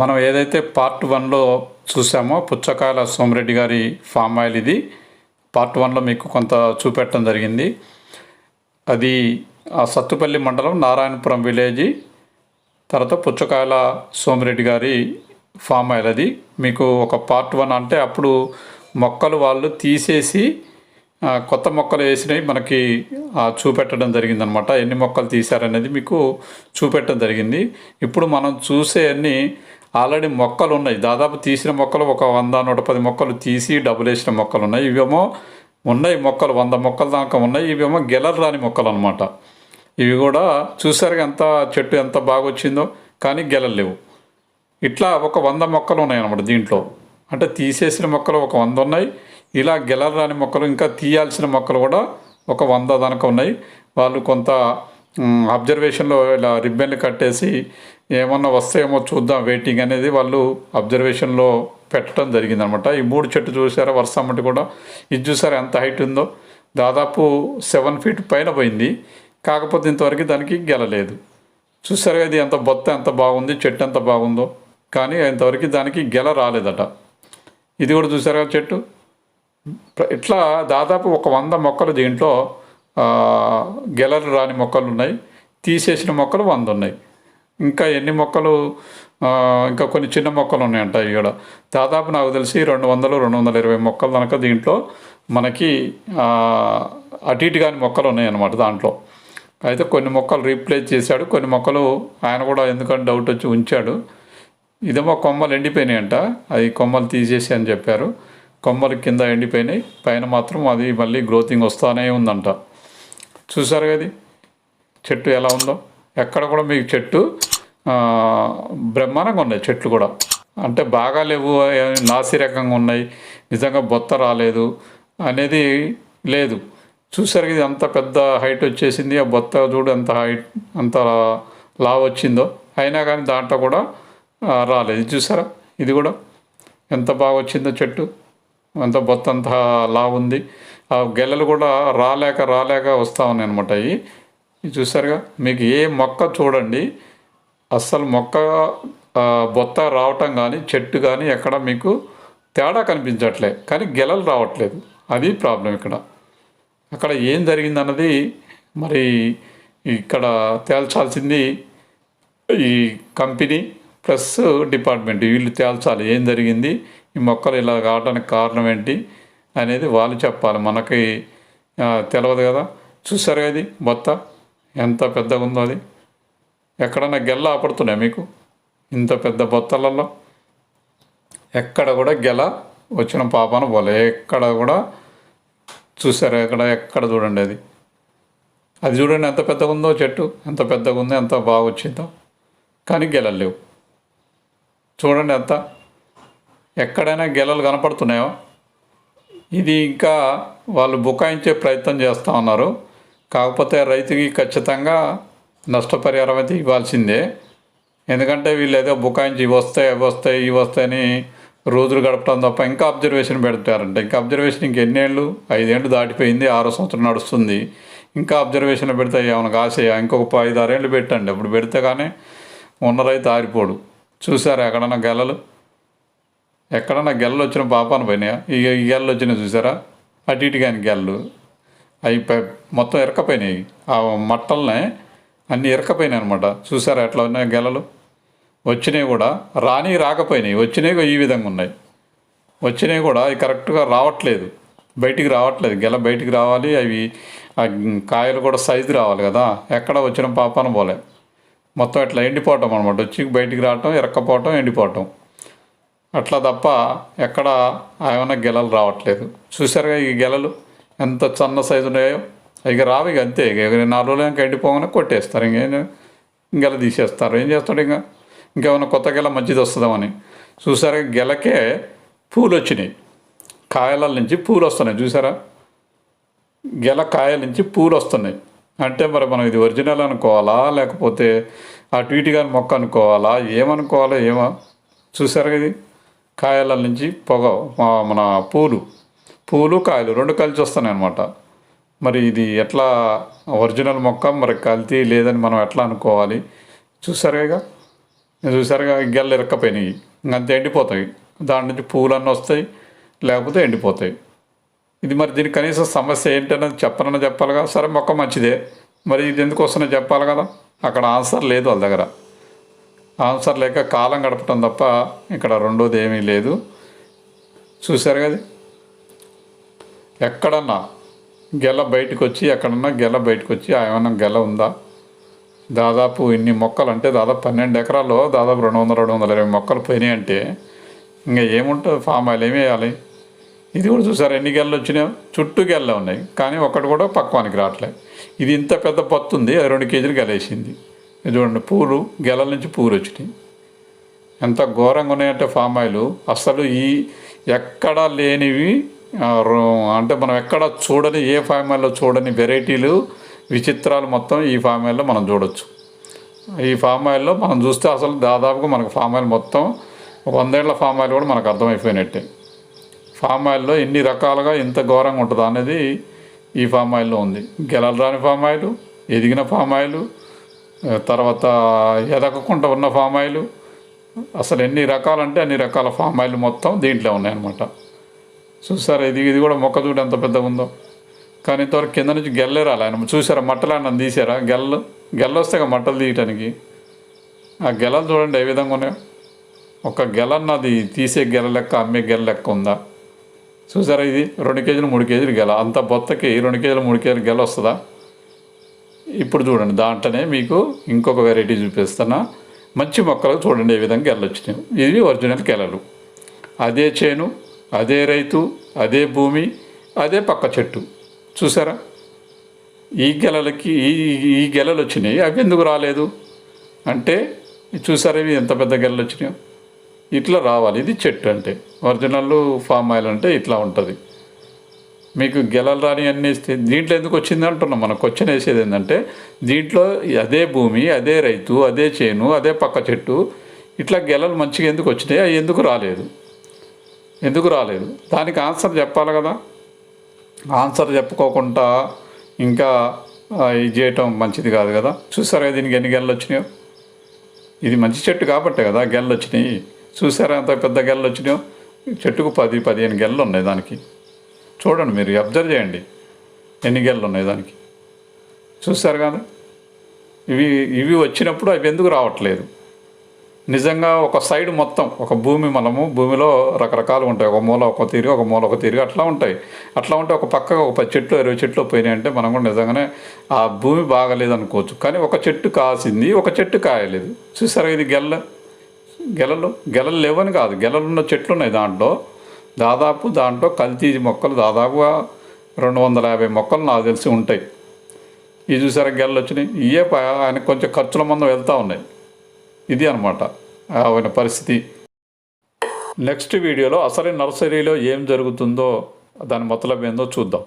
మనం ఏదైతే పార్ట్ వన్లో చూసామో పుచ్చకాయల సోమిరెడ్డి గారి ఫామ్ ఆయిల్ ఇది పార్ట్ వన్లో మీకు కొంత చూపెట్టడం జరిగింది. అది ఆ సత్తుపల్లి మండలం నారాయణపురం విలేజ్ తర్వాత పుచ్చకాయల సోమిరెడ్డి గారి ఫామ్ ఆయిల్ అది. మీకు ఒక పార్ట్ వన్ అంటే అప్పుడు మొక్కలు వాళ్ళు తీసేసి కొత్త మొక్కలు వేసినవి మనకి చూపెట్టడం జరిగిందనమాట ఎన్ని మొక్కలు తీశారనేది మీకు చూపెట్టడం జరిగింది. ఇప్పుడు మనం చూసే అన్ని ఆల్రెడీ మొక్కలు ఉన్నాయి. దాదాపు తీసిన మొక్కలు ఒక వంద నూట పది మొక్కలు తీసి డబ్బులు వేసిన మొక్కలు ఉన్నాయి. ఇవేమో ఉన్నాయి మొక్కలు వంద మొక్కల దాకా ఉన్నాయి. ఇవేమో గెలర్ రాని మొక్కలు అనమాట ఇవి కూడా చూసారు ఎంత చెట్టు ఎంత బాగా వచ్చిందో కానీ గెలలు లేవు. ఇట్లా ఒక వంద మొక్కలు ఉన్నాయి అనమాట దీంట్లో. అంటే తీసేసిన మొక్కలు ఒక వంద ఉన్నాయి. ఇలా గెలలు రాని మొక్కలు ఇంకా తీయాల్సిన మొక్కలు కూడా ఒక వంద దాకా ఉన్నాయి. వాళ్ళు కొంత అబ్జర్వేషన్లో ఇలా రిబ్బన్లు కట్టేసి ఏమన్నా వస్తాయేమో చూద్దాం. వెయిటింగ్ అనేది వాళ్ళు అబ్జర్వేషన్లో పెట్టడం జరిగిందనమాట. ఈ మూడు చెట్టు చూసారా? వర్ష అమ్మటి కూడా. ఇది చూసారా ఎంత హైట్ ఉందో? దాదాపు సెవెన్ ఫీట్ పైన పోయింది. కాకపోతే ఇంతవరకు దానికి గెలలేదు చూసారా ఇది ఎంత బొత్త ఎంత బాగుంది చెట్టు ఎంత బాగుందో. కానీ ఇంతవరకు దానికి గెల రాలేదట. ఇది కూడా చూసారా చెట్టు? ఇట్లా దాదాపు ఒక వంద మొక్కలు దీంట్లో గెలలు రాని మొక్కలు ఉన్నాయి. తీసేసిన మొక్కలు వంద ఉన్నాయి. ఇంకా ఎన్ని మొక్కలు ఇంకా కొన్ని చిన్న మొక్కలు ఉన్నాయంట ఇక్కడ దాదాపు నాకు తెలిసి రెండు వందలు రెండు వందల ఇరవై మొక్కలు కనుక దీంట్లో మనకి అటు ఇటు కాని మొక్కలు ఉన్నాయన్నమాట దాంట్లో. అయితే కొన్ని మొక్కలు రీప్లేస్ చేశాడు. కొన్ని మొక్కలు ఆయన కూడా ఎందుకంటే డౌట్ వచ్చి ఉంచాడు. ఇదేమో కొమ్మలు ఎండిపోయినాయంట. అది కొమ్మలు తీసేసి అని చెప్పారు. కొమ్మలు కింద ఎండిపోయినాయి. పైన మాత్రం అది మళ్ళీ గ్రోతింగ్ వస్తూనే ఉందంట. చూసారు కదా చెట్టు ఎలా ఉందో? ఎక్కడ కూడా మీకు చెట్టు బ్రహ్మాండంగా ఉన్నాయి చెట్లు కూడా. అంటే బాగా లేవు నాసిరకంగా ఉన్నాయి. నిజంగా బొత్త రాలేదు అనేది లేదు. చూసారు ఇది అంత పెద్ద హైట్ వచ్చేసింది. ఆ బొత్త చూడు ఎంత హైట్ అంత లావ్ వచ్చిందో. అయినా కానీ దాంట్లో కూడా రాలేదు. చూసారా? ఇది కూడా ఎంత బాగా వచ్చిందో చెట్టు. అంత బొత్త అంత లావు ఉంది. ఆ గెలలు కూడా రాలేక రాలేక వస్తూ ఉన్నాయి అనమాట అవి. చూసారుగా? మీకు ఏ మొక్క చూడండి. అస్సలు మొక్క బొత్త రావటం కానీ చెట్టు కానీ ఎక్కడ మీకు తేడా కనిపించట్లే. కానీ గెలలు రావట్లేదు. అది ప్రాబ్లం ఇక్కడ. అక్కడ ఏం జరిగిందన్నది మరి ఇక్కడ తేల్చాల్సింది ఈ కంపెనీ ప్లస్ డిపార్ట్మెంట్. వీళ్ళు తేల్చాలి. ఏం జరిగింది? ఈ మొక్కలు ఇలా కావడానికి కారణం ఏంటి? అనేది వాళ్ళు చెప్పాలి. మనకి తెలియదు కదా. చూసారు కదా ఇది? బొత్త? ఎంత పెద్దగా ఉందో అది. ఎక్కడన్నా గెల్ల ఆపడుతున్నాయి మీకు? ఇంత పెద్ద బొత్తలలో? ఎక్కడ కూడా గెల వచ్చిన పాపాను పోలే. ఎక్కడ కూడా చూసారు? ఎక్కడ ఎక్కడ చూడండి అది. అది చూడండి ఎంత పెద్దగా ఉందో చెట్టు. ఎంత పెద్దగా ఉందో ఎంత బాగా వచ్చిందో. కానీ గెలలు లేవు. చూడండి ఎంత. ఎక్కడైనా గెలలు కనపడుతున్నాయో? ఇది ఇంకా వాళ్ళు బుకాయించే ప్రయత్నం చేస్తూ ఉన్నారు. కాకపోతే రైతుకి ఖచ్చితంగా నష్టపరిహారం అయితే ఇవ్వాల్సిందే. ఎందుకంటే వీళ్ళు ఏదో బుకాయించి ఇవి వస్తాయి అవి వస్తాయి ఇవి వస్తాయని రోజులు గడపడం తప్ప ఇంకా అబ్జర్వేషన్ పెడతారంట. ఇంకా అబ్జర్వేషన్ ఇంకెన్నేళ్ళు ఐదేళ్ళు దాటిపోయింది ఆరో సంవత్సరం నడుస్తుంది. ఇంకా అబ్జర్వేషన్ పెడితే ఏమైనా ఆశయ ఇంకొక ఐదు ఆరేళ్ళు పెట్టండి. అప్పుడు పెడితే కానీ ఉన్న రైతు ఆరిపోడు. చూసారా ఎక్కడన్నా గెలలు? ఎక్కడన్నా గెలలు వచ్చిన పాపాన పోయినాయా? ఈ ఈ గెలలు వచ్చినాయి చూసారా? అటు ఇటు కానీ గెలలు. అవి మొత్తం ఇరకపోయినాయి ఆ మట్టలనే అన్నీ ఇరకపోయినాయి అనమాట చూసారా ఎట్లా ఉన్నాయి గెలలు? వచ్చినాయి కూడా రాని రాకపోయినాయి. వచ్చినాయి ఈ విధంగా ఉన్నాయి. వచ్చినాయి కూడా అవి కరెక్ట్గా రావట్లేదు. బయటికి రావట్లేదు. గెల బయటికి రావాలి. అవి ఆ కాయలు కూడా సైజు రావాలి కదా. ఎక్కడ వచ్చిన పాపాన పోలే. మొత్తం ఇట్లా ఎండిపోవటం అనమాట వచ్చి బయటికి రావటం ఇరక్కపోవటం ఎండిపోవటం. అట్లా తప్ప ఎక్కడ ఏమైనా గెలలు రావట్లేదు. చూసారుగా ఈ గెలలు? ఎంత చిన్న సైజు ఉన్నాయో. ఇక రావు ఇక అంతే ఇక నాలుగు రోజులు ఇంకా ఎండిపోగానే కొట్టేస్తారు. ఇంకేం ఇంకెలా తీసేస్తారు. ఏం చేస్తాడు ఇంకా? ఇంకేమైనా కొత్త గెల మంచిది వస్తుందామని. చూసారా గెలకే పూలు వచ్చినాయి. కాయల నుంచి పూలు వస్తున్నాయి. చూసారా? గెల కాయల నుంచి పూలు వస్తున్నాయి. అంటే మరి మనం ఇది ఒరిజినల్ అనుకోవాలా? లేకపోతే అటు ఇటుగా మొక్క అనుకోవాలా? ఏమనుకోవాలా ఏమో. చూసారా ఇది? కాయల నుంచి పొగ మన పూలు. పూలు కాయలు రెండు కలిసి వస్తున్నాయి అనమాట మరి ఇది ఎట్లా ఒరిజినల్ మొక్క? మరి కల్తీ లేదని మనం ఎట్లా అనుకోవాలి? చూసారుగా చూసారుగా గెల్ల ఇరక్కపోయినాయి. అంతే ఎండిపోతాయి. దాని నుంచి పూలన్నీ వస్తాయి లేకపోతే ఎండిపోతాయి. ఇది మరి దీనికి కనీసం సమస్య ఏంటనేది చెప్పనని చెప్పాలిగా? సరే మొక్క మంచిదే. మరి ఇది ఎందుకు వస్తుందో చెప్పాలి కదా? అక్కడ ఆన్సర్ లేదు వాళ్ళ దగ్గర. ఆన్సర్ లేక కాలం గడపటం తప్ప ఇక్కడ రెండోది ఏమీ లేదు. చూశారు కదా ఎక్కడన్నా గెల బయటకు వచ్చి ఎక్కడన్నా గెల బయటకు వచ్చి ఆ ఏమన్నా గెల ఉందా? దాదాపు ఇన్ని మొక్కలు అంటే దాదాపు పన్నెండు ఎకరాల్లో దాదాపు రెండు వందల రెండు వందల ఇరవై మొక్కలు పోయినాయి అంటే ఇంకా ఏముంటుంది? ఫామ్ ఆయిల్ ఏమి వేయాలి? ఇది కూడా చూసారు? ఎన్ని గెలలు వచ్చినాయో? చుట్టూ గెల్లే ఉన్నాయి. కానీ ఒకటి కూడా పక్వానికి రావట్లేదు ఇది ఇంత పెద్ద పత్తు ఉంది అది రెండు కేజీలు గెలేసింది. ఇది చూడండి పూలు గెలల నుంచి పూలు వచ్చినాయి. ఎంత ఘోరంగా ఉన్నాయంటే ఫామ్ ఆయిల్ అసలు ఈ ఎక్కడా లేనివి అంటే మనం ఎక్కడ చూడని ఏ ఫార్మాల్లో చూడని వెరైటీలు విచిత్రాలు మొత్తం ఈ ఫామ్ ఆయిల్లో మనం చూడొచ్చు. ఈ ఫామ్ ఆయిల్లో మనం చూస్తే అసలు దాదాపుగా మనకు ఫామ్ ఆయిల్ మొత్తం వందేళ్ళ ఫామ్ ఆయిల్ కూడా మనకు అర్థమైపోయినట్టే. ఫామ్ ఆయిల్లో ఎన్ని రకాలుగా ఇంత ఘోరంగా ఉంటుందా అనేది ఈ ఫామ్ ఆయిల్లో ఉంది. గెలలు రాని ఫామ్ ఆయిల్ ఎదిగిన ఫామ్ ఆయిల్ తర్వాత ఎదగకుండా ఉన్న ఫామ్ ఆయిల్ అసలు ఎన్ని రకాలంటే అన్ని రకాల ఫామ్ ఆయిల్ మొత్తం దీంట్లో ఉన్నాయన్నమాట. చూసారా? ఇది ఇది కూడా మొక్క చూడు ఎంత పెద్దగా ఉందో. కానీ ఇంతవరకు కింద నుంచి గెల్లే రాలే. ఆయన చూసారా? మట్టలు ఆయన తీసారా? గెల్లలు గెల్లొస్తే ఇక మట్టలు తీయటానికి. ఆ గెలలు చూడండి ఏ విధంగా ఉన్నాయో. ఒక గెలన్నది తీసే గెల లెక్క అమ్మే గెల లెక్క ఉందా? చూసారా ఇది? రెండు కేజీలు మూడు కేజీలు గెల. అంత బొత్తకి రెండు కేజీలు మూడు కేజీలు గెల వస్తుందా? ఇప్పుడు చూడండి. దాంట్లోనే మీకు ఇంకొక వెరైటీ చూపిస్తున్నా. మంచి మొక్కలు చూడండి ఏ విధంగా గెలలు వచ్చినాయి ఇవి ఒరిజినల్ గెలలు. అదే చేను అదే రైతు అదే భూమి అదే పక్క చెట్టు. చూసారా? ఈ గెలలకి ఈ ఈ గెలలు వచ్చినాయి అవి ఎందుకు రాలేదు? అంటే చూసారా ఇవి ఎంత పెద్ద గెలలు వచ్చినాయో ఇట్లా రావాలి ఇది చెట్టు అంటే. ఒరిజినల్ ఫామ్ ఆయిల్ అంటే ఇట్లా ఉంటుంది. మీకు గెలలు రాని అన్ని ఇస్తే దీంట్లో ఎందుకు వచ్చింది అంటున్నాం మనం? క్వశ్చన్ వేసేది ఏంటంటే దీంట్లో అదే భూమి అదే రైతు అదే చేను అదే పక్క చెట్టు ఇట్లా గెలలు మంచిగా ఎందుకు వచ్చినాయి? అవి ఎందుకు రాలేదు? ఎందుకు రాలేదు? దానికి ఆన్సర్ చెప్పాలి కదా. ఆన్సర్ చెప్పుకోకుండా ఇంకా ఇది చేయటం మంచిది కాదు కదా. చూసారా దీనికి ఎన్ని గెలలు వచ్చినాయో? ఇది మంచి చెట్టు కాబట్టే కదా గెలలు వచ్చినాయి. చూసారా ఎంత పెద్ద గెలలు వచ్చినాయో? చెట్టుకు పది పదిహేను గెలలు ఉన్నాయి దానికి. చూడండి మీరు అబ్జర్వ్ చేయండి. ఎన్ని గెలలు ఉన్నాయి దానికి? చూసారు కదా? ఇవి ఇవి వచ్చినప్పుడు అవి ఎందుకు రావట్లేదు? నిజంగా ఒక సైడ్ మొత్తం ఒక భూమి మనము భూమిలో రకరకాలు ఉంటాయి. ఒక మూల ఒక తీరు ఒక మూల ఒక తీరు అట్లా ఉంటాయి. అట్లా ఉంటే ఒక పక్క ఒక పది చెట్లు ఇరవై చెట్లు పోయినాయి అంటే మనం కూడా నిజంగానే ఆ భూమి బాగలేదు అనుకోవచ్చు. కానీ ఒక చెట్టు కాసింది ఒక చెట్టు కాయలేదు. చూసారా ఇది గెల్ల? గెలలు? గెలలు లేవని కాదు. గెలలు ఉన్న చెట్లు ఉన్నాయి దాంట్లో. దాదాపు దాంట్లో కల్తీ మొక్కలు దాదాపుగా రెండు వందల యాభై మొక్కలు నాకు తెలిసి ఉంటాయి. ఇది చూసారా గెలలు వచ్చినాయి? ఇవే ఆయన కొంచెం ఖర్చుల మందం వెళ్తూ ఉన్నాయి. ఇది అనమాట ఆయన పరిస్థితి. నెక్స్ట్ వీడియోలో అసలు నర్సరీలో ఏం జరుగుతుందో దాని మొత్తం ఏందో చూద్దాం.